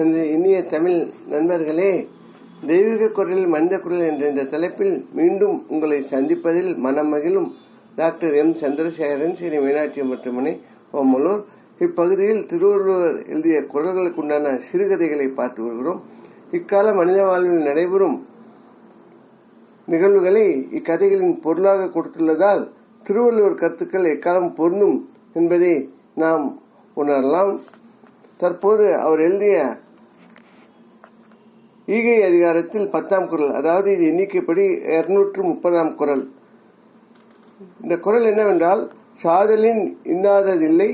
எனது இனிய தமிழ் நண்பர்களே தெய்வீக குரல் மனித குரல் என்ற இந்த தலைப்பில் மீண்டும் உங்களை சந்திப்பதில் மனம் மகிழும் டாக்டர் எம். சந்திரசேகரன் ஸ்ரீ மீனாட்சி மருத்துவமனை ஓமலூர். இப்பகுதியில் திருவள்ளுவர் எழுதிய குரல்களுக்குண்டான சிறுகதைகளை பார்த்து வருகிறோம். இக்கால மனித வாழ்வில் நடைபெறும் நிகழ்வுகளை இக்கதைகளின் பொருளாக கொடுத்துள்ளதால் திருவள்ளுவர் கருத்துக்கள் எக்காலம் பொருந்தும் என்பதை நாம் உணரலாம். தற்போது அவர் எழுதிய ஈகை அதிகாரத்தில் பத்தாம் குரல். அதாவது இது எண்ணிக்கைப்படி இருநூற்று முப்பதாம் குரல். இந்த குரல் என்னவென்றால் சாதலின் இன்னாததில்லை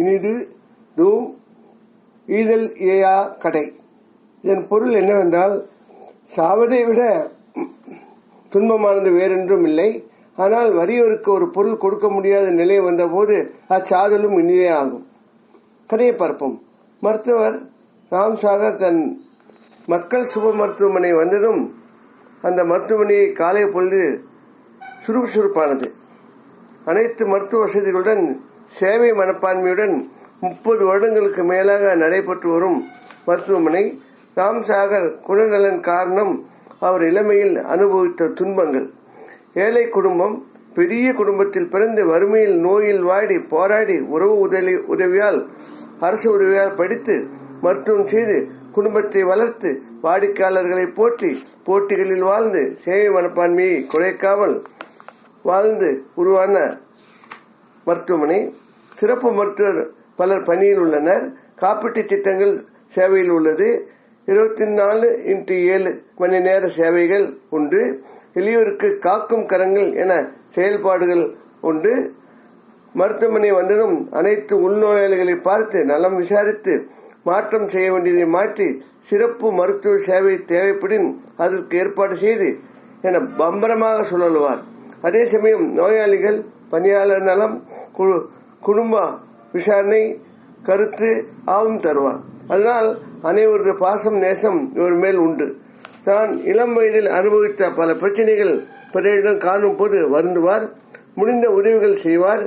இனிது தூம் ஈதல் ஏயா கடை. இதன் பொருள் என்னவென்றால் சாவதை விட துன்பமானது வேறென்றும் இல்லை. ஆனால் வறியோருக்கு ஒரு பொருள் கொடுக்க முடியாத நிலை வந்தபோது அச்சாதலும் இனிதே ஆகும். கதையை பார்ப்போம். மருத்துவர் ராம்சாகர் தன் மக்கள் சுப மருத்துவமனை வந்ததும் அந்த மருத்துவமனையை காலை பொழுது சுறுசுறுப்பானது அனைத்து மருத்துவ வசதிகளுடன் சேவை மனப்பான்மையுடன் முப்பது வருடங்களுக்கு மேலாக நடைபெற்று வரும் மருத்துவமனை ராம்சாகர் குணநலன் காரணம் அவர் இளமையில் அனுபவித்த துன்பங்கள். ஏழை குடும்பம் பெரிய குடும்பத்தில் பிறந்து வறுமையில் நோயில் வாடி போராடி உறவு உதவி உதவியால் அரசு உதவியால் படித்து மருத்துவம் செய்து குடும்பத்தை வளர்த்து வாடிக்கையாளர்களை போற்றி போட்டிகளில் வாழ்ந்து சேவை மனப்பான்மையை குறைக்காமல் வாழ்ந்து உருவான மருத்துவமனை. சிறப்பு மருத்துவர் பலர் பணியில் உள்ளனர். காப்பீட்டு திட்டங்கள் சேவையில் உள்ளது. இருபத்தி நாலு இன்ட்டு ஏழு மணி நேர சேவைகள் உண்டு. எளியோருக்கு காக்கும் கரங்கள் என செயல்பாடுகள் உண்டு. மருத்துவமனை வந்ததும் அனைத்து உள்நோயாளிகளை பார்த்து நலம் விசாரித்து மாற்றம் செய்ய வேண்டியதை மாற்றி சிறப்பு மருத்துவ சேவை தேவைப்படின் அதற்கு ஏற்பாடு செய்து என பம்பரமாக சொல்லுவார் அதே சமயம் நோயாளிகள் பணியாளர் நலம் குடும்ப விசாரணை கருத்து ஆவும் தருவார். அதனால் அனைவரது பாசம் நேசம் இவர் மேல் உண்டு. தான் இளம் வயதில் அனுபவித்த பல பிரச்சனைகள் பிறரிடம் காணும் போது வருந்துவார். முடிந்த உதவிகள் செய்வார்.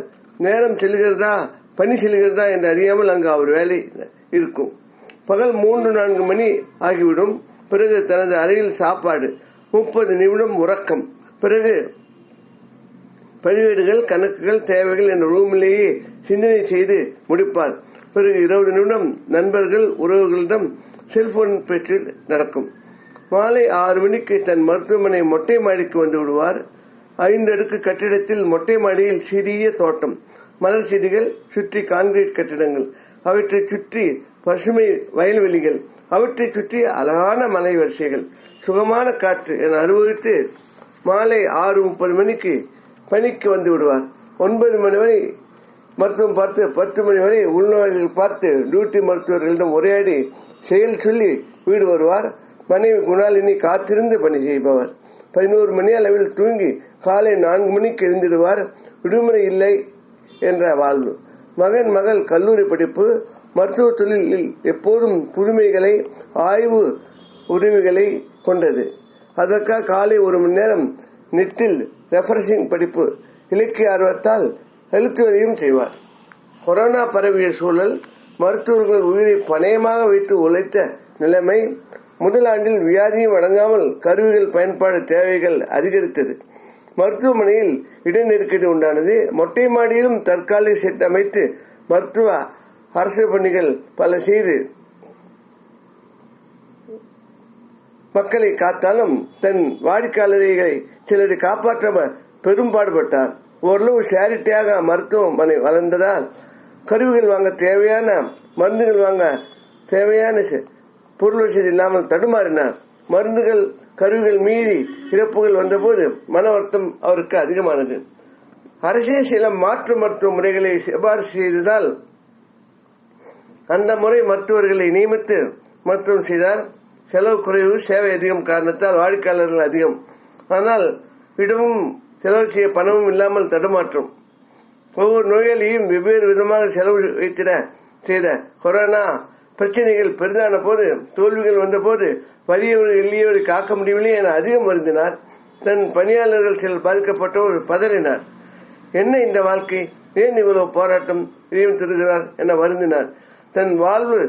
நேரம் செல்கிறதா பணி செல்கிறதா என்று அறியாமல் அங்கு அவர் வேலை இருக்கும். பகல் மூன்று நான்கு மணி ஆகிவிடும். பிறகு தனது அறையில் சாப்பாடு. முப்பது நிமிடம் உறக்கம். பிறகு பதிவேடுகள் கணக்குகள் தேவைகள் என்ற ரூமிலேயே சிந்தனை செய்து முடிப்பார். பிறகு இருபது நிமிடம் நண்பர்கள் உறவுகளிடம் செல்போன் பேச்சில் நடக்கும். மாலை ஆறு மணிக்கு தன் மருத்துவமனை மொட்டை மாடிக்கு வந்து விடுவார். ஐந்து அடுக்கு கட்டிடத்தில் மொட்டை மாடியில் சிறிய தோட்டம். மலர் செடிகள் சுற்றி கான்கிரீட் கட்டிடங்கள் அவற்றை சுற்றி பசுமை வயல்வெளிகள் அவற்றை சுற்றி அழகான மலை வரிசைகள் சுகமான காற்று என அனுபவித்து மாலை ஆறு முப்பது மணிக்கு பணிக்கு வந்து விடுவார். ஒன்பது மணி வரை மருத்துவம் பார்த்து பத்து மணி வரை உள்நோய்கள் பார்த்து டியூட்டி மருத்துவர்களிடம் உரையாடி செயல் சொல்லி வீடு வருவார். மனைவி குணாலினி காத்திருந்து பணி செய்பவர். பதினோரு மணி அளவில் தூங்கி காலை நான்கு மணிக்கு எழுந்திடுவார். விடுமுறை இல்லை என்ற வாழ்வு. மகன் மகள் கல்லூரி படிப்பு மருத்துவ தொழிலில் எப்போதும் புதுமைகளை ஆய்வு உதவிகளை கொண்டது. அதற்காக காலை ஒரு மணி நேரம் நெட்டில் ரெஃபரன்சிங் படிப்பு இலக்கிய ஆர்வத்தால் எழுத்துவதையும் செய்வார். கொரோனா பரவிய சூழல் மருத்துவர்கள் உயிரை பணயமாக வைத்து உழைத்த நிலைமை முதலாண்டில் வியாதியும் அடங்காமல் கருவிகள் பயன்பாடு தேவைகள் அதிகரித்தது. மருத்துவமனையில் இட நெருக்கடி உண்டானது. மொட்டை மாடியிலும் தற்காலிக செட் அமைத்து மருத்துவ அரசு பணிகள் பல செய்து மக்களை காத்தாலும் தன் வாடிக்கையாளர்களை சிலரை காப்பாற்ற பெரும்பாடுபட்டார் ஓரளவு சேரிட்டியாக மருத்துவமனை வளர்ந்ததால் கருவிகள் வாங்க தேவையான மருந்துகள் வாங்க தேவையான பொருள் வசதி இல்லாமல் தடுமாறினார். மருந்துகள் கருவிகள் மீறி இறப்புகள் வந்தபோது மன வருத்தம் அவருக்கு அதிகமானது. அரசே சில மாற்று மருத்துவ முறைகளை சிபாரிசு செய்ததால் அந்த முறை மருத்துவர்களை நியமித்து மருத்துவம் செய்தார் செலவு குறைவு சேவை அதிகம் காரணத்தால் வாடிக்கையாளர்கள் அதிகம். ஆனால் இடமும் செலவு செய்ய பணமும் இல்லாமல் தடுமாற்றம். ஒவ்வொரு நோயாளியும் வெவ்வேறு விதமாக செலவு வைத்திட செய்த கொரோனா பிரச்சனைகள் பெரிதான போது தோல்விகள் வந்த போது வலியவர் எளியவரை காக்க முடியவில்லை என அதிகம் வருந்தினார் தன் பணியாளர்கள் சிலர் பாதிக்கப்பட்டவர் பதறினார். என்ன இந்த வாழ்க்கை? ஏன் இவ்வளவு போராட்டம் இதையும் திருகிறார்? என வருந்தினார். தன் வாழ்வு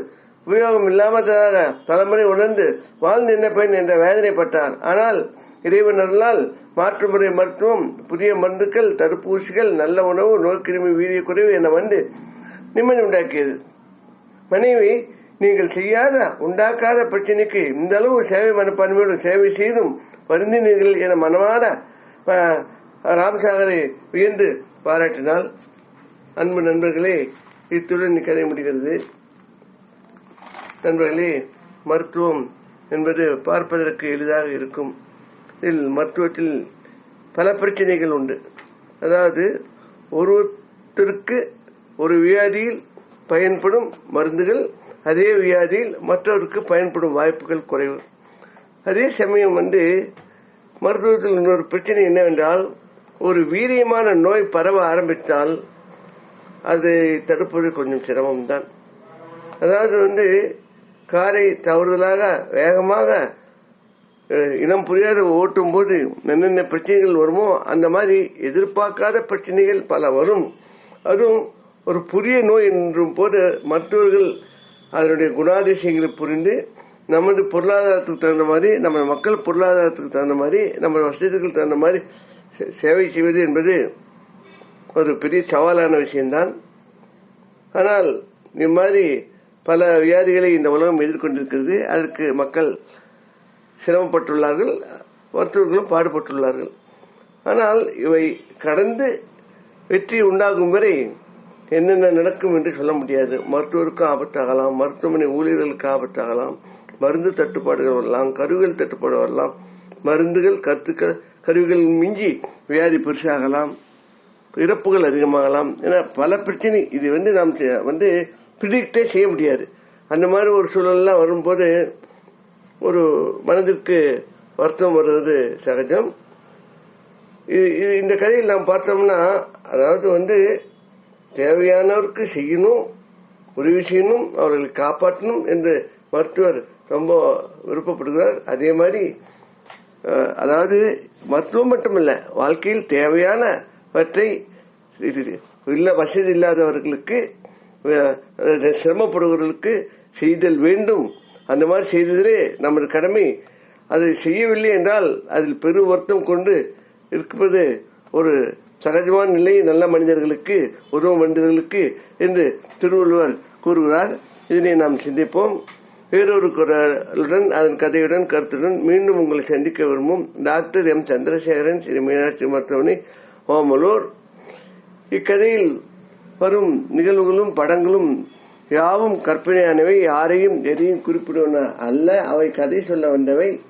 உபயோகம் இல்லாமதாக தலைமுறை உணர்ந்து வாழ்ந்து என்ன பயன்? என்ற வேதனைப்பட்டார். ஆனால் இறைவனர்களால் மாற்று முறை மருத்துவம் புதிய மருந்துகள் தடுப்பூசிகள் நல்ல உணவு நோய்க்கிருமி வீரிய குறைவு என வந்து நிம்மதி உண்டாக்கியது. மனைவி நீங்கள் செய்யாத உண்டாக்காத பிரச்சனைக்கு இந்த அளவு சேவை மனப்பான்மையோடு சேவை செய்தும் வருந்தினீர்கள் என மனமாற ராமசாகரை வியந்து பாராட்டினால் அன்பு நண்பர்களே இத்துடன் கதை முடிகிறது. நண்பர்களே மருத்துவம் என்பது பார்ப்பதற்கு எளிதாக இருக்கும். இதில் மருத்துவத்தில் பல பிரச்சனைகள் உண்டு. அதாவது ஒருத்தருக்கு ஒரு வியாதியில் பயன்படும் மருந்துகள் அதே வியாதியில் மற்றவருக்கு பயன்படும் வாய்ப்புகள் குறைவு. அதே சமயம் வந்து மருத்துவத்தில் இன்னொரு பிரச்சனை என்னவென்றால் ஒரு வீரியமான நோய் பரவ ஆரம்பித்தால் அதை தடுப்பது கொஞ்சம் சிரமம்தான். அதாவது வந்து காரை தவறுதலாக வேகமாக இனம் புரியாத ஓட்டும் போது என்னென்ன பிரச்சனைகள் வருமோ அந்த மாதிரி எதிர்பார்க்காத பிரச்சனைகள் பல வரும். அதுவும் ஒரு புதிய நோய் என்றும் போது மருத்துவர்கள் அதனுடைய குணாதிசயங்களை புரிந்து நமது பொருளாதாரத்துக்கு தகுந்த மாதிரி நம்ம மக்கள் பொருளாதாரத்துக்கு தகுந்த மாதிரி நம்ம வசதிகளுக்கு தகுந்த மாதிரி சே- சேவை செய்வது என்பது ஒரு பெரிய சவாலான விஷயம்தான். ஆனால் இம்மாதிரி பல வியாதிகளை இந்த உலகம் எதிர்கொண்டிருக்கிறது. அதற்கு மக்கள் சிரமப்பட்டுள்ளார்கள் மருத்துவர்களும் பாடுபட்டுள்ளார்கள். ஆனால் இவை கடந்து வெற்றி உண்டாகும் வரை என்னென்ன நடக்கும் என்று சொல்ல முடியாது. மருத்துவருக்கும் ஆபத்தாகலாம் மருத்துவமனை ஊழியர்களுக்கு ஆபத்தாகலாம் மருந்து தட்டுப்பாடுகள் வரலாம் கருவிகள் தட்டுப்பாடு வரலாம் மருந்துகள் கருத்துக்கள் கருவிகள் மிஞ்சி வியாதி பெருசாகலாம் இறப்புகள் அதிகமாகலாம். ஏன்னா பல பிரச்சனை இது வந்து நாம் வந்து ப்ரிடிக்டே செய்ய முடியாது. அந்த மாதிரி ஒரு சூழல்லாம் வரும்போது ஒரு மனதிற்கு வருத்தம் வருவது சகஜம். இது இது- இந்த கதையில் நாம் பார்த்தோம்னா அதாவது வந்து தேவையானவருக்கு செய்யணும் உதவி செய்யணும் அவர்களை காப்பாற்றணும் என்று மருத்துவர் ரொம்ப விருப்பப்படுகிறார். அதே மாதிரி அதாவது மருத்துவம் மட்டுமல்ல வாழ்க்கையில் தேவையானவற்றை இது இல்ல வசதி இல்லாதவர்களுக்கு சிரமப்படுபவர்களுக்கு செய்தல் வேண்டும். அந்த மாதிரி செய்ததிலே நமது கடமை. அதை செய்யவில்லை என்றால் அதில் பெரு வருத்தம் கொண்டு இருப்பது ஒரு சகஜமான நிலை நல்ல மனிதர்களுக்கு உதவும் மனிதர்களுக்கு என்று திருவள்ளுவர் கூறுகிறார். இதனை நாம் சிந்திப்போம். வேறொரு குரலுடன் அதன் கதையுடன் கருத்துடன் மீண்டும் உங்களை சந்திக்க விரும்பும் டாக்டர் எம். சந்திரசேகரன் ஸ்ரீ மீனாட்சி மருத்துவமனை ஓமலூர். இக்கதையில் வரும் நிகழ்வுகளும் படங்களும் யாவும் கற்பனையானவை யாரையும் எதையும் குறிப்பிடுவன அல்ல அவை கதை சொல்ல வந்தவை.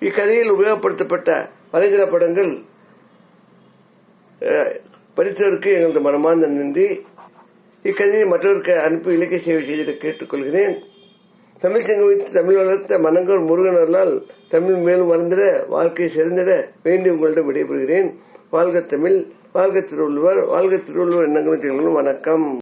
இக்கதையில் உபயோகப்படுத்தப்பட்ட வலைதள படங்கள் படித்தவருக்கு எங்களது மனமார்ந்த நன்றி. இக்கதையை மற்றவருக்கு அனுப்பி இலக்கிய சேவை செய்திட கேட்டுக்கொள்கிறேன். தமிழ் சங்கம் வைத்து தமிழ் வளர்த்த மனங்கோர் முருகனர்களால் தமிழ் மேலும் வளர்ந்திட வாழ்க்கை சிறந்திட வேண்டி உங்களிடம் விடைபெறுகிறேன். வாழ்க தமிழ் வாழ்க திருவள்ளுவர் வாழ்க திருவள்ளுவர் எண்ணங்களும் வணக்கம்.